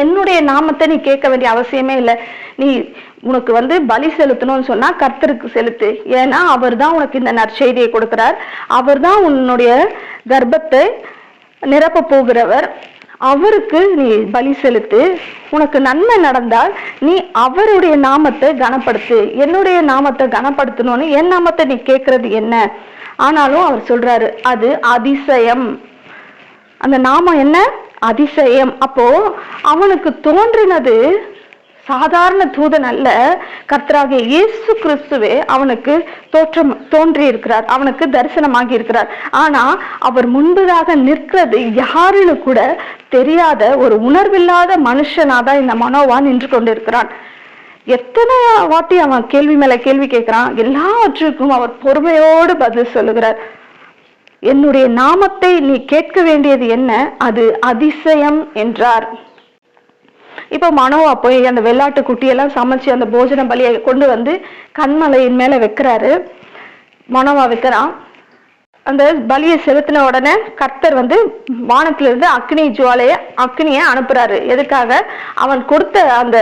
என்னுடைய நாமத்தை நீ கேட்க வேண்டிய அவசியமே இல்லை. நீ உனக்கு வந்து பலி செலுத்தணும்னு சொன்னா கர்த்தருக்கு செலுத்து. ஏன்னா அவர் தான் உனக்கு இந்த நற்செய்தியை கொடுக்கிறார். அவர் தான் உன்னுடைய கர்ப்பத்தை நிரப்ப போகிறவர். அவருக்கு நீ பலி செலுத்து. உனக்கு நன்மை நடந்தால் நீ அவருடைய நாமத்தை கனப்படுத்து. என்னுடைய நாமத்தை கனப்படுத்தணும்னு என் நாமத்தை நீ கேட்கறது என்ன? ஆனாலும் அவர் சொல்றாரு அது அதிசயம். அந்த நாமம் என்ன? அதிசயம். அப்போ அவனுக்கு தோன்றினது சாதாரண தூதன் அல்ல. கர்த்தராகிய இயேசு கிறிஸ்துவே அவனுக்கு தோற்றம் தோன்றி இருக்கிறார் அவனுக்கு தரிசனமாகி இருக்கிறார். ஆனா அவர் முன்பதாக நிற்கிறது யாருன்னு கூட தெரியாத ஒரு உணர்வில்லாத மனுஷனாதான் இந்த மனோவா நின்று கொண்டிருக்கிறான். எத்தனை வாட்டி அவன் கேள்வி மேல கேள்வி கேட்கிறான் எல்லாவற்றுக்கும் அவர் பொறுமையோடு பதில் சொல்லுகிறார். என்னுடைய நாமத்தை நீ கேட்க வேண்டியது என்ன? அது அதிசயம் என்றார். இப்போ மனோவா போய் அந்த வெள்ளாட்டு குட்டியெல்லாம் சமைச்சு அந்த போஜன பலியை கொண்டு வந்து கண்மலையின் மேல வைக்கிறாரு. மனோவா வைக்கிறான். அந்த பலியை செலுத்தின உடனே கர்த்தர் வந்து வானத்திலிருந்து அக்னி ஜுவாலைய அக்னியை அனுப்புறாரு. எதுக்காக? அவன் கொடுத்த அந்த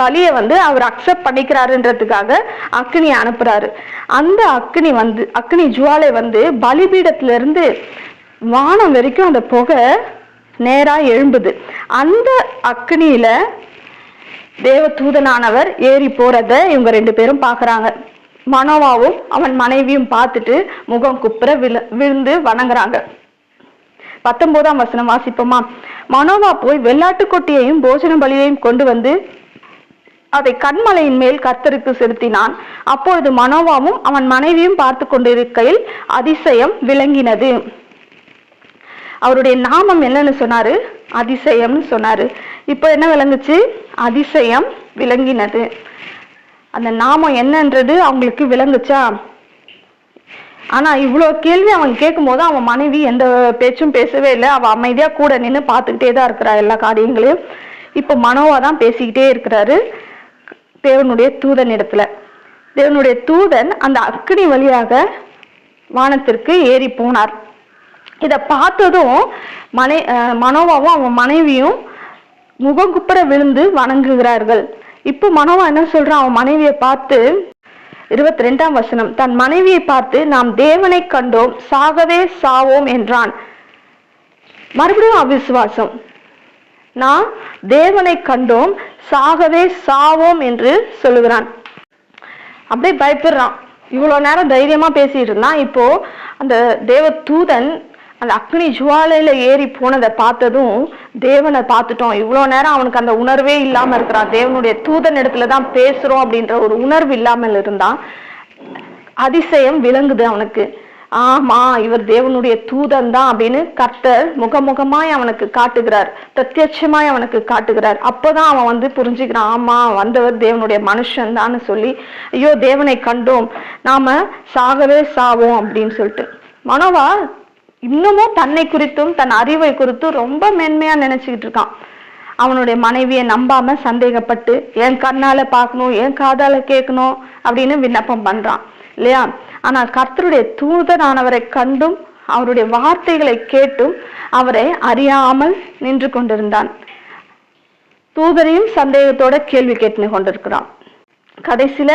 பலியை வந்து அவர் அக்செப்ட் பண்ணிக்கிறாருன்றதுக்காக அக்னியை அனுப்புறாரு. அந்த அக்னி வந்து அக்னி ஜுவாலை வந்து பலிபீடத்திலிருந்து வானம் வரைக்கும் அந்த புகை நேரா எழும்புது. அந்த அக்னியில தேவ தூதனானவர் ஏறி போறத இவங்க ரெண்டு பேரும் பாக்குறாங்க மனோவாவும் அவன் மனைவியும் பார்த்துட்டு முகம் குப்புற விழ விழுந்து வணங்குறாங்க. பத்தொன்பதாம் வசனம் வாசிப்போமா? மனோவா போய் வெள்ளாட்டுக்கொட்டியையும் போஜன பலியையும் கொண்டு வந்து அதை கண்மலையின் மேல் கர்த்தருக்கு செலுத்தினான். அப்பொழுது மனோவாவும் அவன் மனைவியும் பார்த்து கொண்டிருக்கையில் அதிசயம் விளங்கினது. அவருடைய நாமம் என்னன்னு சொன்னாரு? அதிசயம்னு சொன்னாரு. இப்போ என்ன விளங்குச்சு? அதிசயம் விளங்கினது. அந்த நாமம் என்னன்றது அவங்களுக்கு விளங்குச்சா? ஆனா இவ்வளோ கேள்வி அவன் கேட்கும்போது அவன் மனைவி எந்த பேச்சும் பேசவே இல்லை. அவ அமைதியா கூட நின்று பார்த்துக்கிட்டே தான் இருக்கிறா எல்லா காரியங்களையும். இப்போ மனோவா தான் பேசிக்கிட்டே இருக்கிறாரு. தேவனுடைய தூதன் இடத்துல. தேவனுடைய தூதன் அந்த அக்னி வழியாக வானத்திற்கு ஏறி போனார். இத பார்த்ததும் மனை மனோவாவும் அவன் மனைவியும் முகங்குப்புற விழுந்து வணங்குகிறார்கள். இப்போ மனோவா என்ன சொல்றான் அவன் மனைவியை பார்த்து இருபத்தி ரெண்டாம் வசனம் தன் மனைவியை பார்த்து நாம் தேவனை கண்டோம் சாகவே சாவோம் என்றான். மறுபடியும் அவிசுவாசம். நான் தேவனை கண்டோம் சாகவே சாவோம் என்று சொல்லுகிறான். அப்படியே பயப்படுறான். இவ்வளவு நேரம் தைரியமா பேசிட்டு இருந்தான். இப்போ அந்த தேவ தூதன் அந்த அக்னி ஜுவாலையில ஏறி போனதை பார்த்ததும் தேவனை பார்த்துட்டோம். இவ்வளோ நேரம் அவனுக்கு அந்த உணர்வே இல்லாமல் இருக்கிறான். தேவனுடைய தூதன் இடத்துல தான் பேசுறோம் அப்படின்ற ஒரு உணர்வு இல்லாமல் இருந்தான். அதிசயம் விளங்குது அவனுக்கு. ஆமா இவர் தேவனுடைய தூதன் தான் அப்படின்னு கர்த்தர் முகமுகமாய் அவனுக்கு காட்டுகிறார். பிரத்யட்சமாய் அவனுக்கு காட்டுகிறார். அப்போதான் அவன் வந்து புரிஞ்சுக்கிறான். ஆமா வந்தவர் தேவனுடைய மனுஷன் தான் சொல்லி ஐயோ தேவனை கண்டோம். நாம சாகவே சாவோம் அப்படின்னு சொல்லிட்டு. மனோவா இன்னமும் தன்னை குறித்தும் தன் அறிவை குறித்தும் ரொம்ப மென்மையா நினைச்சுக்கிட்டு இருக்கான். அவனுடைய மனைவியை நம்பாம சந்தேகப்பட்டு என் கண்ணால பார்க்கணும் என் காதால கேட்கணும் அப்படின்னு விண்ணப்பம் பண்றான். இல்லையா? ஆனால் கர்த்தருடைய தூதரானவரை கண்டும் அவருடைய வார்த்தைகளை கேட்டும் அவரை அறியாமல் நின்று கொண்டிருந்தான். தூதரையும் சந்தேகத்தோட கேள்வி கேட்டு கொண்டிருக்கிறான். கடைசியில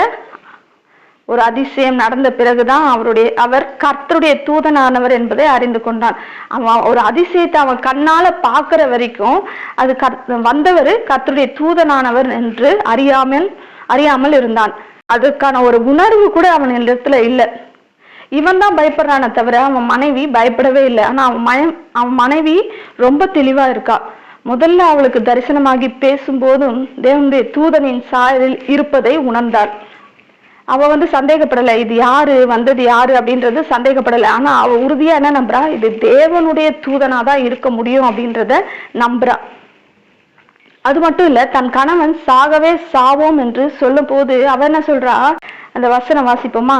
ஒரு அதிசயம் நடந்த பிறகுதான் அவருடைய அவர் கர்த்தருடைய தூதனானவர் என்பதை அறிந்து கொண்டான். அவன் ஒரு அதிசயத்தை அவன் கண்ணால பாக்குற வரைக்கும் அது கர் வந்தவர் கர்த்தருடைய தூதனானவர் என்று அறியாமல் அறியாமல் இருந்தான். அதுக்கான ஒரு உணர்வு கூட அவன் இடத்துல இல்லை. இவன் தான் பயப்படுறானே தவிர அவன் மனைவி பயப்படவே இல்லை. ஆனா அவன் மய அவன் மனைவி ரொம்ப தெளிவா இருக்கா. முதல்ல அவளுக்கு தரிசனமாகி பேசும்போதும் தேவனுடைய தூதனின் சாயலில் இருப்பதை உணர்ந்தாள். அவ வந்து சந்தேகப்படலை இது யாரு வந்தது யாரு அப்படின்றது சந்தேகப்படலை. ஆனா அவ உறுதியா என்ன நம்புறா? இது தேவனுடைய தூதனாதான் இருக்க முடியும் அப்படின்றத நம்புறா. அது மட்டும் இல்ல தன் கணவன் சாகவே சாவோம் என்று சொல்லும் போது அவ என்ன சொல்றா? அந்த வசனம் வாசிப்போமா?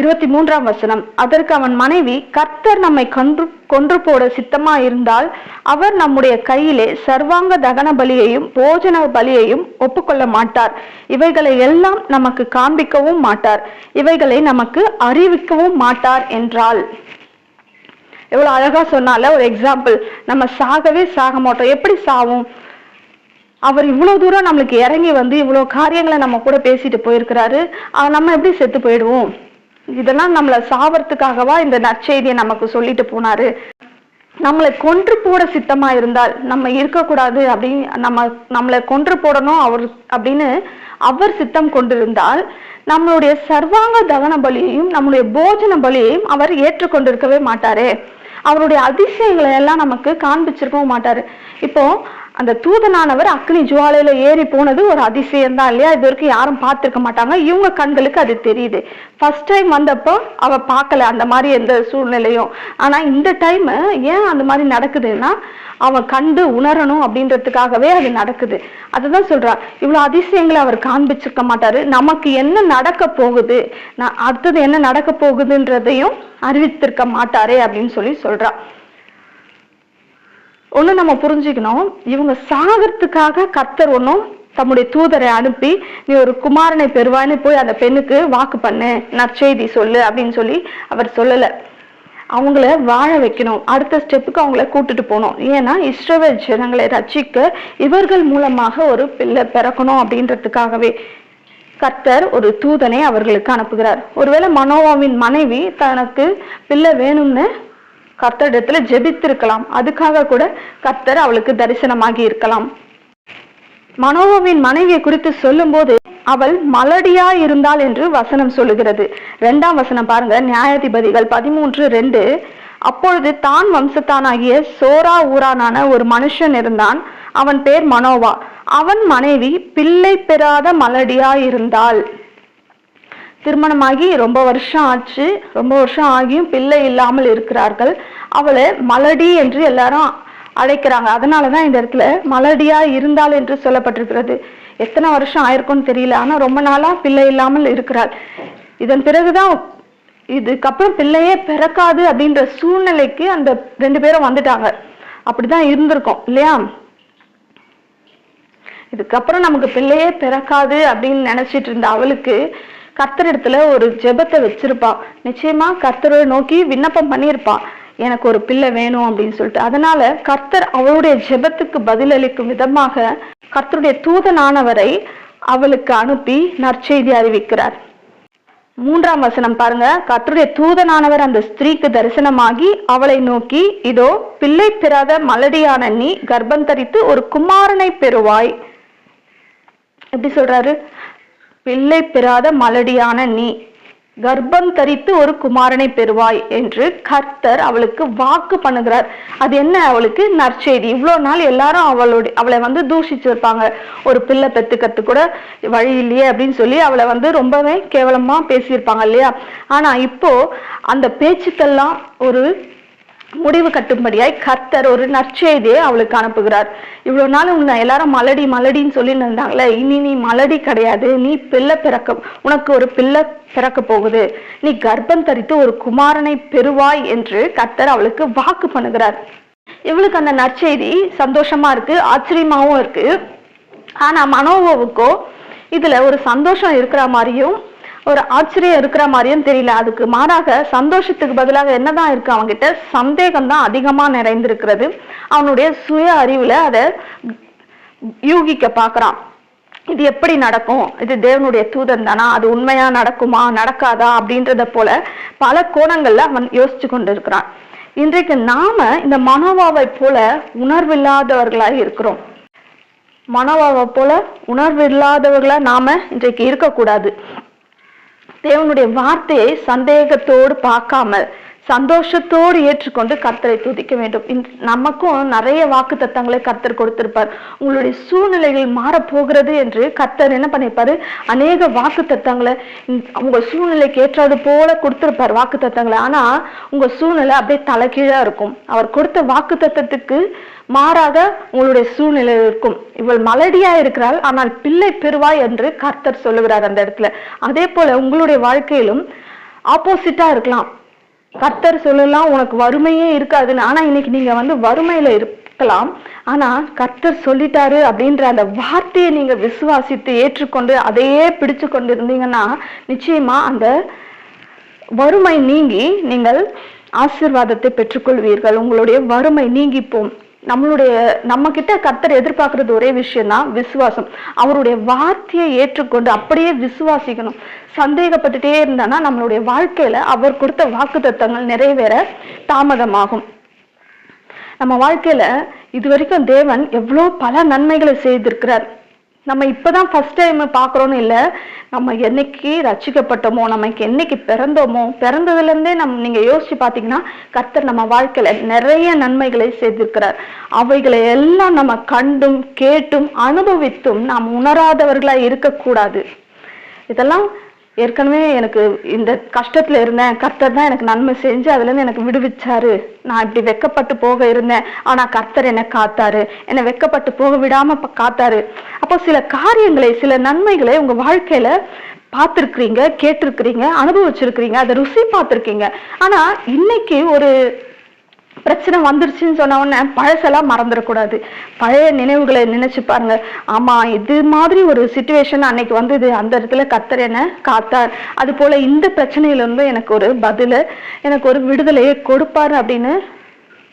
இருபத்தி மூன்றாம் வசனம். அதற்கு அவன் மனைவி கர்த்தர் நம்மை கொன்று கொன்று போட சித்தமா இருந்தால் அவர் நம்முடைய கையிலே சர்வாங்க தகன பலியையும் போஜன பலியையும் ஒப்புக்கொள்ள மாட்டார். இவைகளை எல்லாம் நமக்கு காண்பிக்கவும் மாட்டார். இவைகளை நமக்கு அறிவிக்கவும் மாட்டார் என்றாள். எவ்வளவு அழகா சொன்னால ஒரு எக்ஸாம்பிள் நம்ம சாகவே சாக மாட்டோம். எப்படி சாவும்? அவர் இவ்வளவு தூரம் நம்மளுக்கு இறங்கி வந்து இவ்வளவு காரியங்களை நம்ம கூட பேசிட்டு போயிருக்கிறாரு. நம்ம எப்படி செத்து போயிடுவோம்? இதெல்லாம் நம்மள சாவறதுக்காகவா இந்த நற்செய்தியை நமக்கு சொல்லிட்டு போனாரு. நம்மளை கொன்று போட சித்தமா இருந்தால் நம்ம இருக்கக்கூடாது அப்படின்னு நம்ம நம்மளை கொன்று போடணும் அவர் அப்படின்னு அவர் சித்தம் கொண்டிருந்தால் நம்மளுடைய சர்வாங்க தகன பலியையும் நம்மளுடைய போஜன பலியையும் அவர் ஏற்றுக்கொண்டிருக்கவே மாட்டாரே. அவருடைய அதிசயங்களை எல்லாம் நமக்கு காண்பிச்சிருக்கவும் மாட்டாரு. இப்போ அந்த தூதனானவர் அக்னி ஜுவாலையில ஏறி போனது ஒரு அதிசயம் தான் இல்லையா? இது வரைக்கும் யாரும் பார்த்துருக்க மாட்டாங்க. இவங்க கண்களுக்கு அது தெரியுது. ஃபர்ஸ்ட் டைம் வந்தப்போ அவ பார்க்கல அந்த மாதிரி எந்த சூழ்நிலையும். ஆனா இந்த டைம் ஏன் அந்த மாதிரி நடக்குதுன்னா அவன் கண்டு உணரணும் அப்படின்றதுக்காகவே அது நடக்குது. அதுதான் சொல்றா இவ்வளவு அதிசயங்களை அவர் காண்பிச்சிருக்க மாட்டாரு. நமக்கு என்ன நடக்க போகுது? நான் அடுத்தது என்ன நடக்க போகுதுன்றதையும் அறிவித்திருக்க மாட்டாரே அப்படின்னு சொல்லி சொல்றான் ஒன்று நம்ம புரிஞ்சுக்கணும். இவங்க சாகிறதுக்காக கர்த்தர் ஒன்றும் தம்முடைய தூதரை அனுப்பி நீ ஒரு குமாரனை பெறுவான்னு போய் அந்த பெண்ணுக்கு வாக்கு பண்ணு. நற்செய்தி சொல்லு அப்படின்னு சொல்லி அவர் சொல்லலை. அவங்கள வாழ வைக்கணும். அடுத்த ஸ்டெப்புக்கு அவங்கள கூட்டிட்டு போகணும். ஏன்னா இஸ்ரவேல் ஜனங்களை ரட்சிக்க இவர்கள் மூலமாக ஒரு பிள்ளை பிறக்கணும் அப்படின்றதுக்காகவே கர்த்தர் ஒரு தூதனை அவர்களுக்கு அனுப்புகிறார். ஒருவேளை மனோவாவின் மனைவி தனக்கு பிள்ளை வேணும்னு கர்த்தரிடத்துல ஜெபித்திருக்கலாம். அதுக்காக கூட கர்த்தர் அவளுக்கு தரிசனமாகி இருக்கலாம். மனோவாவின் மனைவியை குறித்து சொல்லும்போது அவள் மலடியா இருந்தாள் என்று வசனம் சொல்லுகிறது. இரண்டாம் வசனம் பாருங்க. நியாயாதிபதிகள் பதிமூன்று ரெண்டு. அப்பொழுது தான் வம்சத்தானாகிய சோரா ஊரானான ஒரு மனுஷன் இருந்தான். அவன் பேர் மனோவா. அவன் மனைவி பிள்ளை பெறாத மலடியா இருந்தாள். திருமணமாகி ரொம்ப வருஷம் ஆச்சு. ரொம்ப வருஷம் ஆகியும் பிள்ளை இல்லாமல் இருக்கிறார்கள். அவளை மலடி என்று எல்லாரும் அழைக்கிறாங்க. அதனாலதான் இந்த இடத்துல மலடியா இருந்தாள் என்று சொல்லப்பட்டிருக்கிறது. எத்தனை வருஷம் ஆயிருக்கும்னு தெரியல. ஆனா ரொம்ப நாளா பிள்ளை இல்லாமல் இருக்கிறாள். இதன் பிறகுதான் இதுக்கப்புறம் பிள்ளையே பிறக்காது அப்படின்ற சூழ்நிலைக்கு அந்த ரெண்டு பேரும் வந்துட்டாங்க. அப்படிதான் இருந்திருக்கும் இல்லையா? இதுக்கப்புறம் நமக்கு பிள்ளையே பிறக்காது அப்படின்னு நினைச்சிட்டு இருந்த அவளுக்கு கர்த்தரிடத்துல ஒரு ஜெபத்தை வச்சிருப்பான் நிச்சயமா கர்த்தரை நோக்கி விண்ணப்பம் பண்ணியிருப்பான் எனக்கு ஒரு பிள்ளை வேணும் அப்படின்னு சொல்லிட்டு. அதனால கர்த்தர் அவளுடைய ஜெபத்துக்கு பதிலளிக்கும் விதமாக கர்த்தருடைய தூதனானவரை அவளுக்கு அனுப்பி நற்செய்தி அறிவிக்கிறார். மூன்றாம் வசனம் பாருங்க. கர்த்தருடைய தூதனானவர் அந்த ஸ்திரீக்கு தரிசனமாகி அவளை நோக்கி இதோ பிள்ளை பெறாத மலடியான நீ கர்ப்பம் தரித்து ஒரு குமாரனை பெறுவாய். எப்படி சொல்றாரு? பிள்ளை பெறாத மலடியான நீ. கர்ப்பம் தரித்து ஒரு குமாரனை பெறுவாய் என்று கர்த்தர் அவளுக்கு வாக்கு பண்ணுகிறார். அது என்ன அவளுக்கு? நற்செய்தி. இவ்வளோ நாள் எல்லாரும் அவளுடைய அவளை வந்து தூஷிச்சிருப்பாங்க ஒரு பிள்ளை பெத்துக்கிறது கூட வழி இல்லையே அப்படின்னு சொல்லி அவளை வந்து ரொம்பவே கேவலமாக பேசியிருப்பாங்க இல்லையா? ஆனால் இப்போ அந்த பேச்சுக்கெல்லாம் ஒரு முடிவு கட்டும்படியாய் கர்த்தர் ஒரு நற்செய்தியை அவளுக்கு அனுப்புகிறார். இவ்வளவு நாள் உன்னை எல்லாரும் மலடி மலடின்னு சொல்லிட்டு இருந்தாங்களே இனி நீ மலடி கிடையாது நீ பிள்ளை பிறக்க உனக்கு ஒரு பிள்ளை பிறக்க போகுது. நீ கர்ப்பம் தரித்து ஒரு குமாரனை பெறுவாய் என்று கர்த்தர் அவளுக்கு வாக்கு பண்ணுகிறார். இவளுக்கு அந்த நற்செய்தி சந்தோஷமா இருக்கு ஆச்சரியமாவும் இருக்கு. ஆனா மனோவோவுக்கோ இதுல ஒரு சந்தோஷம் இருக்கிற மாதிரியும் ஒரு ஆச்சரியம் இருக்கிற மாதிரியும் தெரியல. அதுக்கு மாறாக சந்தோஷத்துக்கு பதிலாக என்னதான் இருக்கு அவன்கிட்ட? சந்தேகம் தான் அதிகமா நிறைந்திருக்கிறது. அவனுடைய சுய அறிவுல அதை யூகிக்க பாக்குறான் இது எப்படி நடக்கும்? இது தேவனுடைய தூதன் தானா? அது உண்மையா நடக்குமா? நடக்காதா? அப்படின்றத போல பல கோணங்கள்ல அவன் யோசிச்சு கொண்டு இருக்கிறான் இன்றைக்கு நாம இந்த மனோவாவை போல உணர்வில்லாதவர்களாக இருக்கிறோம். மனோவாவை போல உணர்வில்லாதவர்களா நாம இன்றைக்கு இருக்கக்கூடாது. தேவனுடைய வார்த்தையை சந்தேகத்தோடு பார்க்காமல் சந்தோஷத்தோடு ஏற்றுக்கொண்டு கர்த்தரை துதிக்க வேண்டும். நமக்கும் நிறைய வாக்கு தத்தங்களை கர்த்தர் கொடுத்திருப்பார். உங்களுடைய சூழ்நிலைகள் மாறப்போகிறது என்று கர்த்தர் என்ன பண்ணிருப்பாரு அநேக வாக்கு தத்தங்களை உங்க சூழ்நிலைக்கு ஏற்றாது போல கொடுத்திருப்பார் வாக்கு தத்தங்களை ஆனா உங்க சூழ்நிலை அப்படியே தலைகீழா இருக்கும். அவர் கொடுத்த வாக்கு தத்தத்துக்கு மாறாக உங்களுடைய சூழ்நிலை இருக்கும். இவள் மலடியா இருக்கிறாள் ஆனால் பிள்ளை பெறுவாய் என்று கர்த்தர் சொல்லுகிறார் அந்த இடத்துல. அதே போல உங்களுடைய வாழ்க்கையிலும் ஆப்போசிட்டா இருக்கலாம். கர்த்தர் சொல்லலாம் உனக்கு வறுமையே இருக்காதுன்னு. ஆனா இன்னைக்கு நீங்க வந்து வறுமையில இருக்கலாம். ஆனா கர்த்தர் சொல்லிட்டாரு அப்படின்ற அந்த வார்த்தையை நீங்க விசுவாசித்து ஏற்றுக்கொண்டு அதையே பிடிச்சு கொண்டு இருந்தீங்கன்னா நிச்சயமா அந்த வறுமை நீங்கி நீங்கள் ஆசீர்வாதத்தை பெற்றுக்கொள்வீர்கள். உங்களுடைய வறுமை நீங்கிப்போம் நம்மளுடைய நம்ம கிட்ட கர்த்தர் எதிர்பார்க்கறது ஒரே விஷயம் தான் விசுவாசம். அவருடைய வார்த்தையை ஏற்றுக்கொண்டு அப்படியே விசுவாசிக்கணும். சந்தேகப்பட்டுட்டே இருந்தானா நம்மளுடைய வாழ்க்கையில அவர் கொடுத்த வாக்கு நிறைவேற தாமதமாகும். நம்ம வாழ்க்கையில இது வரைக்கும் தேவன் எவ்வளோ பல நன்மைகளை செய்திருக்கிறார். நம்ம இப்பதான் ஃபர்ஸ்ட் டைம் பார்க்குறோன்னு இல்லை. நம்ம என்னைக்கு ரச்சிக்கப்பட்டோமோ நமக்கு என்னைக்கு பிறந்தோமோ பிறந்ததுல இருந்தே நீங்கள் நீங்க யோசிச்சு பார்த்தீங்கன்னா கர்த்தர் நம்ம வாழ்க்கையில நிறைய நன்மைகளை செய்திருக்கிறார். அவைகளை எல்லாம் நம்ம கண்டும் கேட்டும் அனுபவித்தும் நாம் உணராதவர்களா இருக்கக்கூடாது. இதெல்லாம் ஏற்கனவே எனக்கு இந்த கஷ்டத்துல இருந்தேன். கர்த்தர் தான் எனக்கு நன்மை செஞ்சு அதுல இருந்து எனக்கு விடுவிச்சாரு. நான் இப்படி வெக்கப்பட்டு போக இருந்தேன். ஆனா கர்த்தர் என்னை காத்தாரு. என்னை வெக்கப்பட்டு போக விடாம காத்தாரு. அப்போ சில காரியங்களை சில நன்மைகளை உங்க வாழ்க்கையில பார்த்துருக்குறீங்க கேட்டிருக்கிறீங்க அனுபவிச்சிருக்கிறீங்க அதை ருசி பார்த்துருக்கீங்க. ஆனா இன்னைக்கு ஒரு பிரச்சனை வந்துருச்சுன்னு சொன்ன உடனே பழசெல்லாம் மறந்துடக்கூடாது. பழைய நினைவுகளை நினைச்சு பாருங்க. ஆமா இது மாதிரி ஒரு சுச்சுவேஷன் அன்னைக்கு வந்தது. அந்த இடத்துல கத்தர் என்ன காத்தார். அது போல இந்த பிரச்சனையிலிருந்தும் எனக்கு ஒரு பதில எனக்கு ஒரு விடுதலையை கொடுப்பாரு அப்படின்னு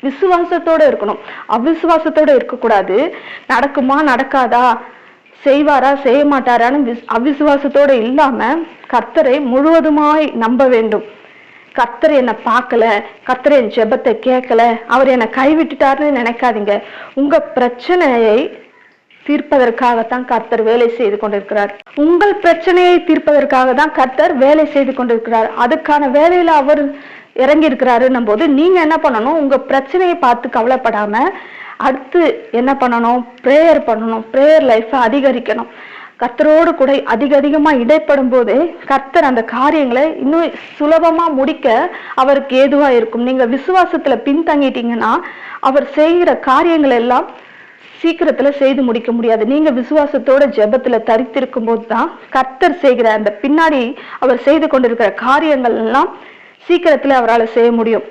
விசுவாசத்தோட இருக்கணும். அவிசுவாசத்தோட இருக்கக்கூடாது. நடக்குமா நடக்காதா? செய்வாரா செய்ய மாட்டாரான்னு விஸ்- அவிசுவாசத்தோட இல்லாம கர்த்தரை முழுவதுமாய் நம்ப வேண்டும். கர்த்தர் என்னை பார்க்கல கர்த்தர் என் ஜெபத்தை கேட்கல அவர் என்னை கைவிட்டுட்டாருன்னு நினைக்காதீங்க. உங்க பிரச்சனையை தீர்ப்பதற்காகத்தான் கர்த்தர் வேலை செய்து கொண்டிருக்கிறார். உங்கள் பிரச்சனையை தீர்ப்பதற்காக தான் கர்த்தர் வேலை செய்து கொண்டிருக்கிறார். அதுக்கான வேலையில அவர் இறங்கி இருக்கிறாருன்னும் போது நீங்க என்ன பண்ணணும்? உங்க பிரச்சனையை பார்த்து கவலைப்படாம அடுத்து என்ன பண்ணணும்? ப்ரேயர் பண்ணணும். ப்ரேயர் லைஃப்பை அதிகரிக்கணும். கர்த்தரோடு கூட அதிக அதிகமாக இடைப்படும் போது கர்த்தர் அந்த காரியங்களை இன்னும் சுலபமாக முடிக்க அவருக்கு ஏதுவாக இருக்கும். நீங்கள் விசுவாசத்தில் பின்தங்கிட்டீங்கன்னா அவர் செய்கிற காரியங்கள் எல்லாம் சீக்கிரத்தில் செய்து முடிக்க முடியாது. நீங்கள் விசுவாசத்தோட ஜெபத்தில் தரித்திருக்கும் போது தான் கர்த்தர் செய்கிற அந்த பின்னாடி அவர் செய்து கொண்டிருக்கிற காரியங்கள் எல்லாம் சீக்கிரத்தில் அவரால் செய்ய முடியும்.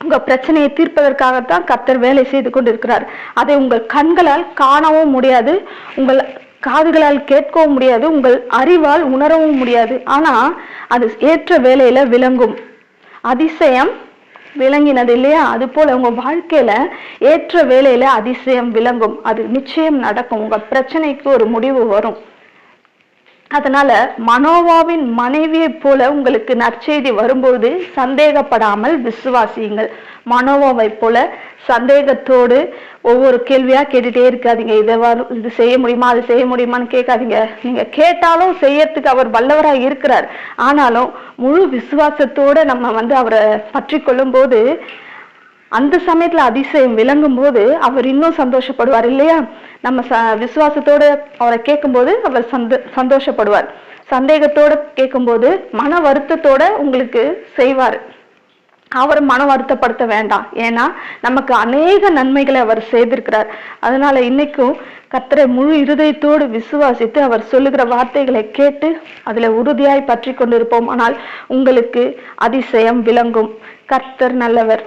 உங்க பிரச்சனையை தீர்ப்பதற்காகத்தான் கர்த்தர் வேலை செய்து கொண்டிருக்கிறார். அதை உங்கள் கண்களால் காணவும் முடியாது. உங்கள் காதுகளால் கேட்கவும் முடியாது உங்கள் அறிவால் உணரவும் முடியாது. ஆனா அது ஏற்ற வேலையில விளங்கும். அதிசயம் விளங்கினது இல்லையா? அது போல உங்க வாழ்க்கையில ஏற்ற வேலையில அதிசயம் விளங்கும். அது நிச்சயம் நடக்கும். உங்க பிரச்சனைக்கு ஒரு முடிவு வரும். அதனால மனோவாவின் மனைவியைப் போல உங்களுக்கு நற்செய்தி வரும்போது சந்தேகப்படாமல் விசுவாசியுங்கள். மனோவாவை போல சந்தேகத்தோடு ஒவ்வொரு கேள்வியா கேட்டுட்டே இருக்காதீங்க. இதை இது செய்ய முடியுமா அது செய்ய முடியுமான்னு கேட்காதீங்க. நீங்க கேட்டாலும் செய்யறதுக்கு அவர் வல்லவரா இருக்கிறார். ஆனாலும் முழு விசுவாசத்தோட நம்ம வந்து அவரை பற்றி கொள்ளும் போது அந்த சமயத்துல அதிசயம் விளங்கும் போது அவர் இன்னும் சந்தோஷப்படுவார் இல்லையா? நம்ம ச விசுவாசத்தோட அவரை கேட்கும்போது அவர் சந்த சந்தோஷப்படுவார். சந்தேகத்தோட கேட்கும்போது மன வருத்தத்தோட உங்களுக்கு செய்வார். அவர் மன வருத்தப்படுத்த வேண்டாம். ஏன்னா நமக்கு அநேக நன்மைகளை அவர் செய்திருக்கிறார். அதனால இன்னைக்கும் கர்த்தரை முழு இருதயத்தோடு விசுவாசித்து அவர் சொல்லுகிற வார்த்தைகளை கேட்டு அதுல உறுதியாய் பற்றி கொண்டிருப்போம். ஆனால் உங்களுக்கு அதிசயம் விளங்கும். கர்த்தர் நல்லவர்.